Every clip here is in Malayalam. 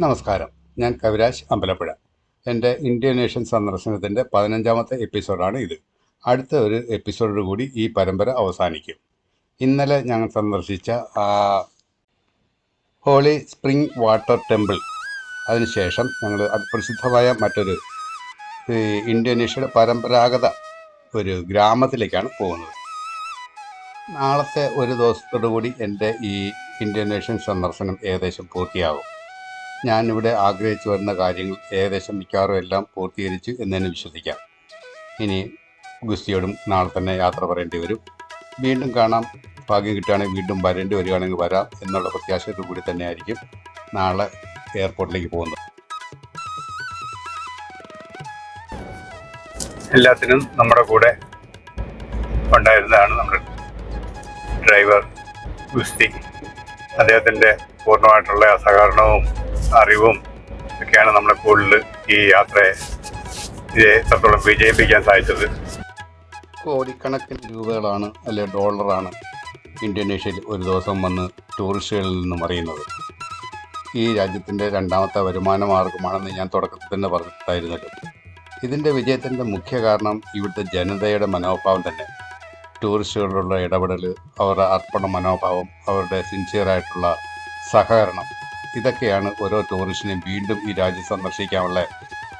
നമസ്കാരം. ഞാൻ കവിരാജ് അമ്പലപ്പുഴ. എന്റെ ഇന്തോനേഷ്യൻ സന്ദർശനത്തിന്റെ പതിനഞ്ചാമത്തെ എപ്പിസോഡാണ് ഇത്. അടുത്ത ഒരു എപ്പിസോഡോട് കൂടി ഈ പരമ്പര അവസാനിക്കും. ഇന്നലെ ഞങ്ങൾ സന്ദർശിച്ച ഹോളി സ്പ്രിംഗ് വാട്ടർ ടെമ്പിൾ അതിനുശേഷം ഞങ്ങൾ പ്രസിദ്ധമായ മറ്റൊരു ഇന്തോനേഷ്യയുടെ പരമ്പരാഗത ഒരു ഗ്രാമത്തിലേക്കാണ് പോകുന്നത്. നാളത്തെ ഒരു ദിവസത്തോടു കൂടി എന്റെ ഈ ഇന്തോനേഷ്യൻ സന്ദർശനം ഏകദേശം പൂർത്തിയാകും. ഞാനിവിടെ ആഗ്രഹിച്ചു വരുന്ന കാര്യങ്ങൾ ഏകദേശം മിക്കവാറും എല്ലാം പൂർത്തീകരിച്ചു എന്ന് തന്നെ വിശ്വസിക്കാം. ഇനി ഗുസ്തിയോടും നാളെ തന്നെ യാത്ര പറയേണ്ടി വരും. വീണ്ടും കാണാം. ഭാഗ്യം കിട്ടുകയാണെങ്കിൽ വീണ്ടും വരേണ്ടി വരികയാണെങ്കിൽ വരാം എന്നുള്ള പ്രത്യാശയോടു കൂടി തന്നെയായിരിക്കും നാളെ എയർപോർട്ടിലേക്ക് പോകുന്നത്. എല്ലാത്തിനും നമ്മുടെ കൂടെ ഉണ്ടായിരുന്നതാണ് നമ്മുടെ ഡ്രൈവർ ഗുസ്തി. അദ്ദേഹത്തിന്റെ പൂർണമായിട്ടുള്ള സഹകരണവും അറിവും ഒക്കെയാണ് നമ്മളെ കൂടുതൽ ഈ യാത്രയെ എത്രത്തോളം വിജയിപ്പിക്കാൻ സാധിച്ചത്. കോടിക്കണക്കിന് രൂപകളാണ് അല്ലെ ഡോളറാണ് ഇന്തോനേഷ്യയിൽ ഒരു ദിവസം വന്ന് ടൂറിസ്റ്റുകളിൽ നിന്നും അറിയുന്നത്. ഈ രാജ്യത്തിന്റെ രണ്ടാമത്തെ വരുമാന മാർഗമാണെന്ന് ഞാൻ തുടക്കത്തിൽ തന്നെ പറഞ്ഞിട്ടായിരുന്നല്ലോ. ഇതിന്റെ വിജയത്തിന്റെ മുഖ്യ കാരണം ഇവിടുത്തെ ജനതയുടെ മനോഭാവം തന്നെ. ടൂറിസ്റ്റുകളോടുള്ള ഇടപെടൽ അവരുടെ അർപ്പണ മനോഭാവം അവരുടെ സിൻസിയറായിട്ടുള്ള സഹകരണം ഇതൊക്കെയാണ് ഓരോ ടൂറിസ്റ്റിനെയും വീണ്ടും ഈ രാജ്യം സന്ദർശിക്കാനുള്ള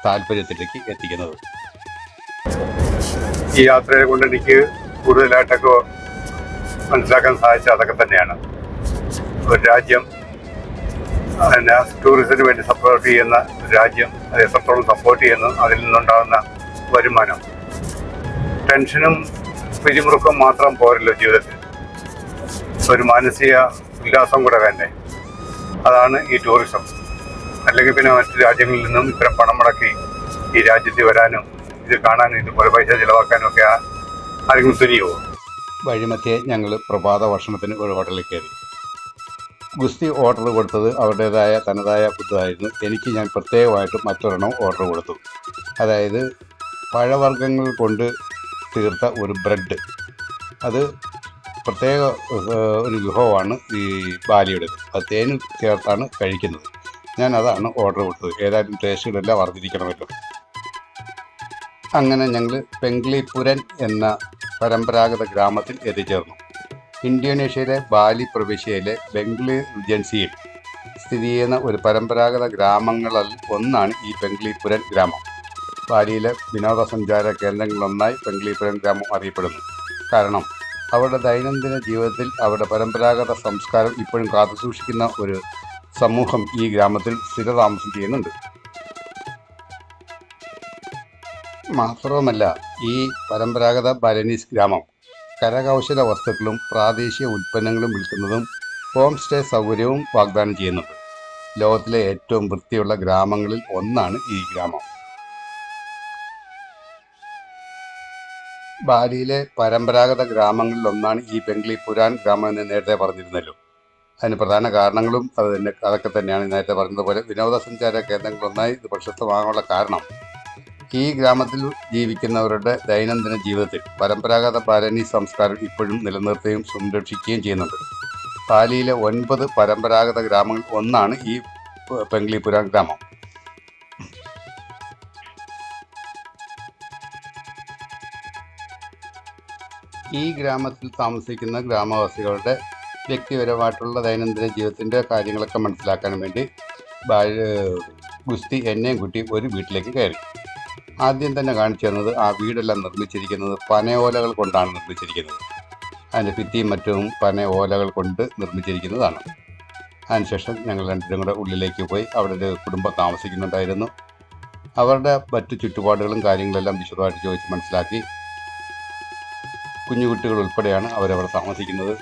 താല്പര്യത്തിലേക്ക് എത്തിക്കുന്നത്. ഈ യാത്രയെ കൊണ്ട് എനിക്ക് കൂടുതലായിട്ടൊക്കെ മനസ്സിലാക്കാൻ സാധിച്ച അതൊക്കെ തന്നെയാണ്. ഒരു രാജ്യം പിന്നെ ടൂറിസത്തിന് വേണ്ടി സപ്പോർട്ട് ചെയ്യുന്ന രാജ്യം അത് എത്രത്തോളം സപ്പോർട്ട് ചെയ്യുന്നു അതിൽ നിന്നുണ്ടാകുന്ന വരുമാനം. ടെൻഷനും പിരിമുറുക്കം മാത്രം പോരല്ലോ ജീവിതത്തിൽ. ഒരു മാനസിക ഉല്ലാസം കൂടെ വേണ്ടേ? അതാണ് ഈ ടൂറിസം അല്ലെങ്കിൽ പിന്നെ മറ്റ് രാജ്യങ്ങളിൽ നിന്നും ഇത്തരം പണം മുടക്കി ഈ രാജ്യത്ത് വരാനും ഇത് കാണാനും ഇതുപോലെ പൈസ ചിലവാക്കാനും ഒക്കെ ആരെങ്കിലും തുനിയോ വഴിമധ്യേ ഞങ്ങൾ പ്രഭാത ഭക്ഷണത്തിന് ഒരു ഹോട്ടലിൽ കയറി. ഗുസ്തി ഓർഡർ കൊടുത്തത് അവരുടേതായ തനതായ ഫുഡായിരുന്നു എനിക്ക് ഞാൻ പ്രത്യേകമായിട്ട് മറ്റൊരെണ്ണം ഓർഡർ കൊടുത്തു. അതായത് പഴവർഗങ്ങൾ കൊണ്ട് തീർത്ത ഒരു ബ്രെഡ് അത് പ്രത്യേക ഒരു വിഭവമാണ് ഈ ബാലിയുടേത് അത് തേന് ചേർത്താണ് കഴിക്കുന്നത്. ഞാൻ അതാണ് ഓർഡർ കൊടുത്തത്. ഏതായാലും ടേസ്റ്റുകളെല്ലാം വർദ്ധിരിക്കണമല്ലോ അങ്ങനെ ഞങ്ങൾ പെങ്ക്ലിപുരൻ എന്ന പരമ്പരാഗത ഗ്രാമത്തിൽ എത്തിച്ചേർന്നു. ഇന്തോനേഷ്യയിലെ ബാലി പ്രവിശ്യയിലെ ബംഗ്ലി റിജൻസിയിൽ സ്ഥിതി ചെയ്യുന്ന ഒരു പരമ്പരാഗത ഗ്രാമങ്ങളിൽ ഒന്നാണ് ഈ പെങ്ക്ലിപുരൻ ഗ്രാമം. ബാലിയിലെ വിനോദസഞ്ചാര കേന്ദ്രങ്ങളിലൊന്നായി പെങ്ക്ലിപുരൻ ഗ്രാമം അറിയപ്പെടുന്നു. കാരണം അവരുടെ ദൈനംദിന ജീവിതത്തിൽ അവരുടെ പരമ്പരാഗത സംസ്കാരം ഇപ്പോഴും കാത്തുസൂക്ഷിക്കുന്ന ഒരു സമൂഹം ഈ ഗ്രാമത്തിൽ സ്ഥിരതാമസം ചെയ്യുന്നുണ്ട്. മാത്രവുമല്ല ഈ പരമ്പരാഗത ബലനീസ് ഗ്രാമം കരകൗശല വസ്തുക്കളും പ്രാദേശിക ഉൽപ്പന്നങ്ങളും വിൽക്കുന്നതും ഹോം സ്റ്റേ സൗകര്യവും വാഗ്ദാനം ചെയ്യുന്നുണ്ട്. ലോകത്തിലെ ഏറ്റവും വൃത്തിയുള്ള ഗ്രാമങ്ങളിൽ ഒന്നാണ് ഈ ഗ്രാമം. ബാലിയിലെ പരമ്പരാഗത ഗ്രാമങ്ങളിലൊന്നാണ് ഈ ബംഗ്ലി പുരാൻ ഗ്രാമം എന്ന് നേരത്തെ പറഞ്ഞിരുന്നല്ലോ. അതിന് പ്രധാന കാരണങ്ങളും അത് തന്നെ അതൊക്കെ തന്നെയാണ് നേരത്തെ പറഞ്ഞതുപോലെ വിനോദസഞ്ചാര കേന്ദ്രങ്ങളൊന്നായി ഇത് പ്രശസ്തമാകാനുള്ള കാരണം. ഈ ഗ്രാമത്തിൽ ജീവിക്കുന്നവരുടെ ദൈനംദിന ജീവിതത്തിൽ പരമ്പരാഗത ബാലനി സംസ്കാരം ഇപ്പോഴും നിലനിർത്തുകയും സംരക്ഷിക്കുകയും ചെയ്യുന്നുണ്ട്. പാലിയിലെ ഒൻപത് പരമ്പരാഗത ഗ്രാമങ്ങൾ ഒന്നാണ് ഈ പെങ്ക്ലിപുര ഗ്രാമം. ഈ ഗ്രാമത്തിൽ താമസിക്കുന്ന ഗ്രാമവാസികളുടെ വ്യക്തിപരമായിട്ടുള്ള ദൈനംദിന ജീവിതത്തിന്റെ കാര്യങ്ങളൊക്കെ മനസ്സിലാക്കാൻ വേണ്ടി ഗുസ്തി എന്നെയും കുട്ടി ഒരു വീട്ടിലേക്ക് കയറി. ആദ്യം തന്നെ കാണിച്ചു തന്നത് ആ വീടെല്ലാം നിർമ്മിച്ചിരിക്കുന്നത് പനയോലകൾ കൊണ്ടാണ് നിർമ്മിച്ചിരിക്കുന്നത്. അതിന്റെ ഭിത്തിയും മറ്റും പന ഓലകൾ കൊണ്ട് നിർമ്മിച്ചിരിക്കുന്നതാണ്. അതിനുശേഷം ഞങ്ങൾ രണ്ടുപേരും കൂടെ ഉള്ളിലേക്ക് പോയി അവിടെ ഒരു കുടുംബം താമസിക്കുന്നുണ്ടായിരുന്നു. അവരുടെ മറ്റു ചുറ്റുപാടുകളും കാര്യങ്ങളെല്ലാം വിശദമായിട്ട് ചോദിച്ച് മനസ്സിലാക്കി കുഞ്ഞുകുട്ടികൾ ഉൾപ്പെടെയാണ് അവരവിടെ താമസിക്കുന്നത്.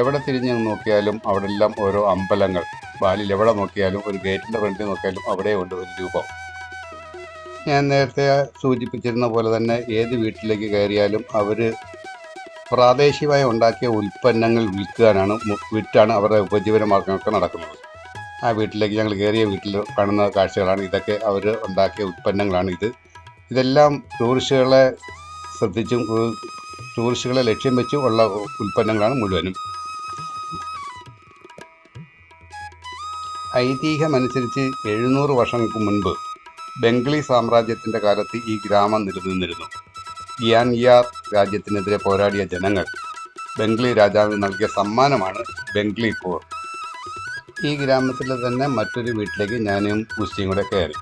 എവിടെ തിരിഞ്ഞ് നോക്കിയാലും അവിടെ എല്ലാം ഓരോ അമ്പലങ്ങൾ. ബാലിൽ എവിടെ നോക്കിയാലും ഒരു ഗേറ്റിന്റെ ഫ്രണ്ടിൽ നോക്കിയാലും അവിടെ ഉണ്ട് ഒരു രൂപം. ഞാൻ നേരത്തെ സൂചിപ്പിച്ചിരുന്ന പോലെ തന്നെ ഏത് വീട്ടിലേക്ക് കയറിയാലും അവർ പ്രാദേശികമായി ഉണ്ടാക്കിയ ഉൽപ്പന്നങ്ങൾ വിൽക്കാനാണ് വിറ്റാണ് അവരുടെ ഉപജീവന മാർഗങ്ങളൊക്കെ നടക്കുന്നത്. ആ വീട്ടിലേക്ക് ഞങ്ങൾ കയറിയ വീട്ടിൽ കാണുന്ന കാഴ്ചകളാണ് ഇതൊക്കെ അവർ ഉണ്ടാക്കിയ ഉൽപ്പന്നങ്ങളാണ് ഇത്. ഇതെല്ലാം ടൂറിസ്റ്റുകളെ ശ്രദ്ധിച്ചും ടൂറിസ്റ്റുകളെ ലക്ഷ്യം വെച്ചും ഉള്ള ഉൽപ്പന്നങ്ങളാണ് മുഴുവനും. ഐതിഹ്യമനുസരിച്ച് എഴുന്നൂറ് വർഷങ്ങൾക്ക് മുൻപ് ബംഗ്ലി സാമ്രാജ്യത്തിന്റെ കാലത്ത് ഈ ഗ്രാമം നിലനിന്നിരുന്നു. ഗ്യാൻയാർ രാജ്യത്തിനെതിരെ പോരാടിയ ജനങ്ങൾ ബംഗ്ലി രാജാവിന് നൽകിയ സമ്മാനമാണ് ബംഗ്ലി ഈ ഗ്രാമത്തിലെ തന്നെ മറ്റൊരു വീട്ടിലേക്ക് ഞാനും ഗുസ്തിയും കൂടെ കയറി.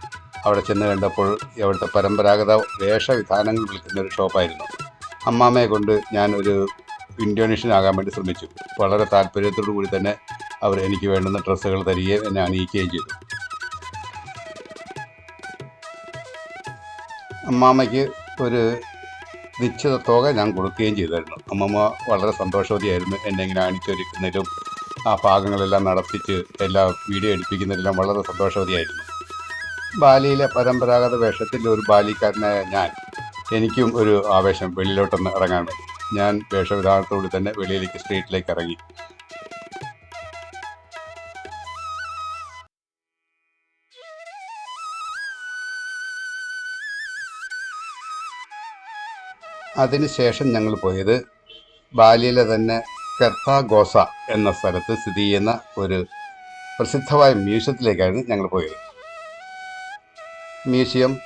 അവിടെ ചെന്ന് കണ്ടപ്പോൾ അവിടുത്തെ പരമ്പരാഗത വേഷവിധാനങ്ങൾ വിൽക്കുന്ന ഒരു ഷോപ്പായിരുന്നു. അമ്മാമ്മയെ കൊണ്ട് ഞാൻ ഒരു ഇൻഡോനേഷ്യൻ ആകാൻ വേണ്ടി ശ്രമിച്ചു. വളരെ താല്പര്യത്തോടു കൂടി തന്നെ അവർ എനിക്ക് വേണ്ടുന്ന ഡ്രസ്സുകൾ തരികയും എന്നെ അണിയിക്കുകയും ചെയ്തു. അമ്മാമ്മയ്ക്ക് ഒരു നിശ്ചിത തുക ഞാൻ കൊടുക്കുകയും ചെയ്തായിരുന്നു. അമ്മമ്മ വളരെ സന്തോഷവതിയായിരുന്നു എന്നെ ഇങ്ങനെ അണിച്ചൊരുക്കുന്നതിലും ആ ഭാഗങ്ങളെല്ലാം നടത്തിച്ച് എല്ലാ വീഡിയോ എടുപ്പിക്കുന്നതിലെല്ലാം വളരെ സന്തോഷവതിയായിരുന്നു. ബാലിയിലെ പരമ്പരാഗത വേഷത്തിന്റെ ഒരു ബാലിക്കാരനായ ഞാൻ എനിക്കും ഒരു ആവേശം വെളിയിലോട്ടൊന്ന് ഇറങ്ങാൻ ഞാൻ വേഷവിധാനത്തോടെ തന്നെ വെളിയിലേക്ക് സ്ട്രീറ്റിലേക്ക് ഇറങ്ങി. അതിനുശേഷം ഞങ്ങൾ പോയത് ബാലിയിലെ തന്നെ കെർത്താഗോസ എന്ന സ്ഥലത്ത് സ്ഥിതി ചെയ്യുന്ന ഒരു പ്രസിദ്ധമായ മ്യൂസിയത്തിലേക്കായിരുന്നു ഞങ്ങൾ പോയത്. മ്യൂസിയം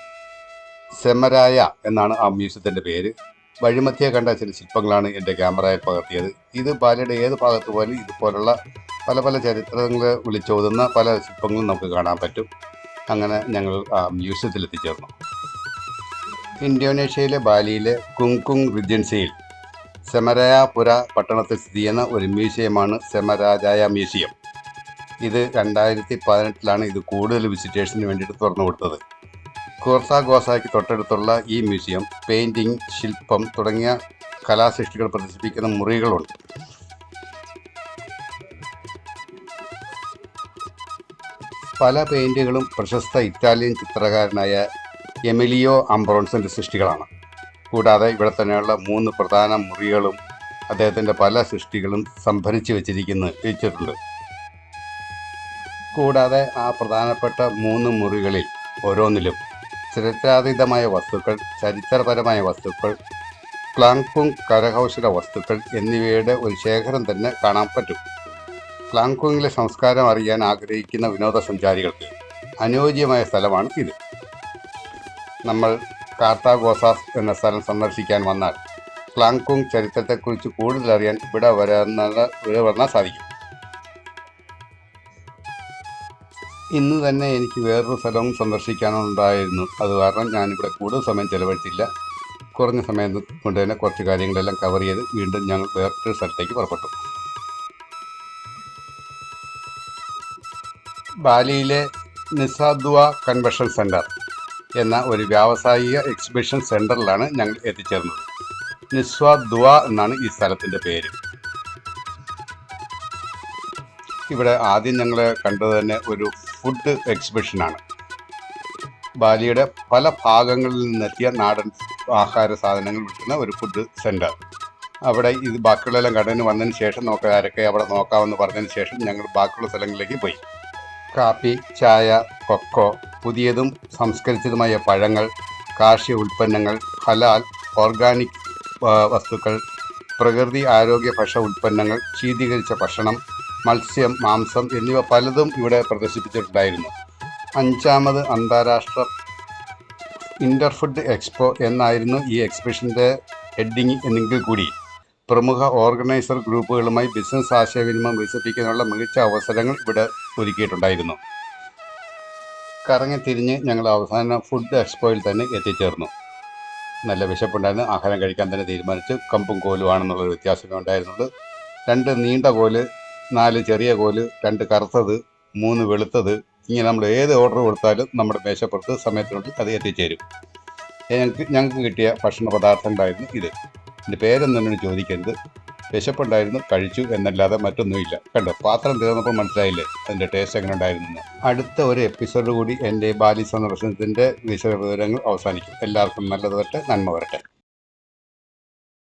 സെമരായ എന്നാണ് ആ മ്യൂസിയത്തിന്റെ പേര്. വഴിമധ്യേ കണ്ട ചില ശില്പങ്ങളാണ് എന്റെ ക്യാമറയിൽ പകർത്തിയത്. ഇത് ബാലയുടെ ഏത് ഭാഗത്ത് പോലും ഇതുപോലുള്ള പല പല ചരിത്രങ്ങളെ വിളിച്ചോതുന്ന പല ശില്പങ്ങളും നമുക്ക് കാണാൻ പറ്റും. അങ്ങനെ ഞങ്ങൾ ആ മ്യൂസിയത്തിൽ എത്തിച്ചേർന്നു ഇന്തോനേഷ്യയിലെ ബാലിയിലെ കുങ്കുങ് റിജൻസിയിൽ സെമരായപുര പട്ടണത്തിൽ സ്ഥിതി ചെയ്യുന്ന ഒരു മ്യൂസിയമാണ് സെമരാജായ മ്യൂസിയം. ഇത് രണ്ടായിരത്തി പതിനെട്ടിലാണ് ഇത് കൂടുതൽ വിസിറ്റേഴ്സിന് വേണ്ടിയിട്ട് തുറന്നു കൊടുത്തത്. കോർസാഗോസായ്ക്ക് തൊട്ടടുത്തുള്ള ഈ മ്യൂസിയം പെയിന്റിംഗ് ശില്പം തുടങ്ങിയ കലാസൃഷ്ടികൾ പ്രദർശിപ്പിക്കുന്ന മുറികളുണ്ട്. പല പെയിന്റുകളും പ്രശസ്ത ഇറ്റാലിയൻ ചിത്രകാരനായ എമിലിയോ അംബ്രോൺസിന്റെ സൃഷ്ടികളാണ്. കൂടാതെ ഇവിടെ തന്നെയുള്ള മൂന്ന് പ്രധാന മുറികളും അദ്ദേഹത്തിന്റെ പല സൃഷ്ടികളും സംഭരിച്ചു വെച്ചിരിക്കുന്നു വെച്ചിട്ടുണ്ട്. കൂടാതെ ആ പ്രധാനപ്പെട്ട മൂന്ന് മുറികളിൽ ഓരോന്നിലും ചരിത്രാതീതമായ വസ്തുക്കൾ ചരിത്രപരമായ വസ്തുക്കൾ ക്ലാങ്കുങ് കരകൗശല വസ്തുക്കൾ എന്നിവയുടെ ഒരു ശേഖരം തന്നെ കാണാൻ പറ്റും. ക്ലാങ്കുങ്ങിലെ സംസ്കാരം അറിയാൻ ആഗ്രഹിക്കുന്ന വിനോദസഞ്ചാരികൾക്ക് അനുയോജ്യമായ സ്ഥലമാണ് ഇത്. നമ്മൾ കാർത്താഗോസാസ് എന്ന സ്ഥലം സന്ദർശിക്കാൻ വന്നാൽ ക്ലാങ്കുങ് ചരിത്രത്തെക്കുറിച്ച് കൂടുതൽ അറിയാൻ ഇവിടെ വരാൻ ഇവിടെ വന്നാൽ സാധിക്കും. ഇന്ന് തന്നെ എനിക്ക് വേറൊരു സ്ഥലവും സന്ദർശിക്കാനുണ്ടായിരുന്നു. അത് കാരണം ഞാനിവിടെ കൂടുതൽ സമയം ചെലവഴിച്ചില്ല. കുറഞ്ഞ സമയം കൊണ്ട് തന്നെ കുറച്ച് കാര്യങ്ങളെല്ലാം കവർ ചെയ്ത് വീണ്ടും ഞങ്ങൾ വേറൊരു സ്ഥലത്തേക്ക് പുറപ്പെട്ടു. ബാലിയിലെ നിസാദ്വ കൺവെൻഷൻ സെന്റർ എന്ന ഒരു വ്യാവസായിക എക്സിബിഷൻ സെന്ററിലാണ് ഞങ്ങൾ എത്തിച്ചേർന്നത്. നിസ്വാദ്വ എന്നാണ് ഈ സ്ഥലത്തിന്റെ പേര്. ഇവിടെ ആദ്യം ഞങ്ങൾ കണ്ടത് തന്നെ ഒരു ഫുഡ് എക്സിബിഷനാണ് ബാലിയുടെ പല ഭാഗങ്ങളിൽ നിന്നെത്തിയ നാടൻ ആഹാര സാധനങ്ങൾ വിൽക്കുന്ന ഒരു ഫുഡ് സെന്റർ അവിടെ ഇത് ബാക്കിയുള്ളതെല്ലാം കടന്ന് വന്നതിന് ശേഷം നമുക്ക് ആരൊക്കെ അവിടെ നോക്കാമെന്ന് പറഞ്ഞതിന് ശേഷം ഞങ്ങൾ ബാക്കിയുള്ള സ്ഥലങ്ങളിലേക്ക് പോയി. കാപ്പി ചായ കൊക്കോ പുതിയതും സംസ്കരിച്ചതുമായ പഴങ്ങൾ കാർഷിക ഉൽപ്പന്നങ്ങൾ ഹലാൽ ഓർഗാനിക് വസ്തുക്കൾ പ്രകൃതി ആരോഗ്യ ഭക്ഷ ഉൽപ്പന്നങ്ങൾ ശീതീകരിച്ച ഭക്ഷണം മത്സ്യം മാംസം എന്നിവ പലതും ഇവിടെ പ്രദർശിപ്പിച്ചിട്ടുണ്ടായിരുന്നു. അഞ്ചാമത് അന്താരാഷ്ട്ര ഇന്റർഫുഡ് എക്സ്പോ എന്നായിരുന്നു ഈ എക്സിബിഷന്റെ ഹെഡിങ് എന്നെങ്കിൽ കൂടി. പ്രമുഖ ഓർഗനൈസർ ഗ്രൂപ്പുകളുമായി ബിസിനസ് ആശയവിനിമയം വികസിപ്പിക്കാനുള്ള മികച്ച അവസരങ്ങൾ ഇവിടെ ഒരുക്കിയിട്ടുണ്ടായിരുന്നു. കറങ്ങി തിരിഞ്ഞ് ഞങ്ങൾ അവസാന ഫുഡ് എക്സ്പോയിൽ തന്നെ എത്തിച്ചേർന്നു. നല്ല വിശപ്പുണ്ടായിരുന്നു. ആഹാരം കഴിക്കാൻ തന്നെ തീരുമാനിച്ചു. കമ്പും കോലുമാണെന്നുള്ളൊരു വ്യത്യാസമേ ഉണ്ടായിരുന്നുള്ളൂ. രണ്ട് നീണ്ട കോൽ നാല് ചെറിയ കോൽ രണ്ട് കറുത്തത് മൂന്ന് വെളുത്തത് ഇങ്ങനെ നമ്മൾ ഏത് ഓർഡർ കൊടുത്താലും നമ്മുടെ മേശപ്പുറത്ത് സമയത്തിനുള്ളിൽ അത് എത്തിച്ചേരും. ഞങ്ങൾക്ക് ഞങ്ങൾക്ക് കിട്ടിയ ഭക്ഷണ പദാർത്ഥം ഉണ്ടായിരുന്നു ഇത്. എന്റെ പേരൊന്നും എന്നോട് ചോദിക്കരുത്. വിശപ്പുണ്ടായിരുന്നു കഴിച്ചു എന്നല്ലാതെ മറ്റൊന്നുമില്ല. കണ്ടോ പാത്രം തീർന്നപ്പോൾ മനസ്സിലായില്ലേ അതിന്റെ ടേസ്റ്റ് എങ്ങനെ ഉണ്ടായിരുന്നു അടുത്ത ഒരു എപ്പിസോഡ് കൂടി എന്റെ ബാലി സന്ദർശനത്തിന്റെ വിശദ വിവരങ്ങൾ അവസാനിക്കും. എല്ലാവർക്കും നല്ലത് വരട്ടെ നന്മ വരട്ടെ.